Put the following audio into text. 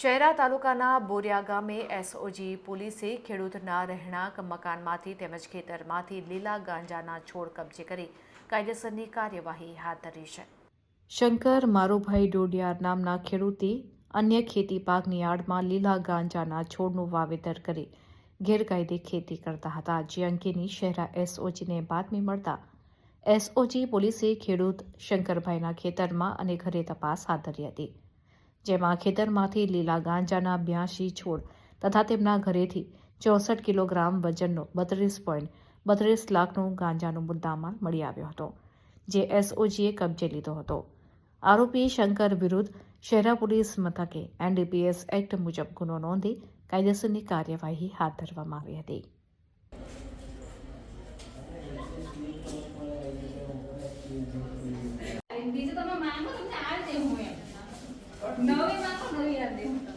શહેરા તાલુકાના બોરિયા ગામે એસઓજી પોલીસે ખેડૂતના રહેણાંક મકાનમાંથી તેમજ ખેતરમાંથી લીલા ગાંજાના છોડ કબજે કરી કાયદેસરની કાર્યવાહી હાથ ધરી છે. શંકર મારુભાઈ ડોડિયાર નામના ખેડૂતે અન્ય ખેતી પાકની આડમાં લીલા ગાંજાના છોડનું વાવેતર કરી ગેરકાયદે ખેતી કરતા હતા. જે અંગેની શહેરા એસઓજીને બાતમી મળતા એસઓજી પોલીસે ખેડૂત શંકરભાઈના ખેતરમાં અને ઘરે તપાસ હાથ ધરી હતી. જેમાં ખેતરમાંથી લીલા ગાંજાના બ્યાસી છોડ તથા તેમના ઘરેથી ચોસઠ કિલોગ્રામ વજનનો બત્રીસ પોઈન્ટ બત્રીસ લાખનું ગાંજાનો મુદ્દામાલ મળી આવ્યો હતો, જે એસઓજીએ કબજે લીધો હતો. આરોપી શંકર વિરુદ્ધ શહેરા પોલીસ મથકે એનડીપીએસ એક્ટ મુજબ ગુનો નોંધી કાયદેસરની કાર્યવાહી હાથ ધરવામાં આવી હતી. No me mato, no.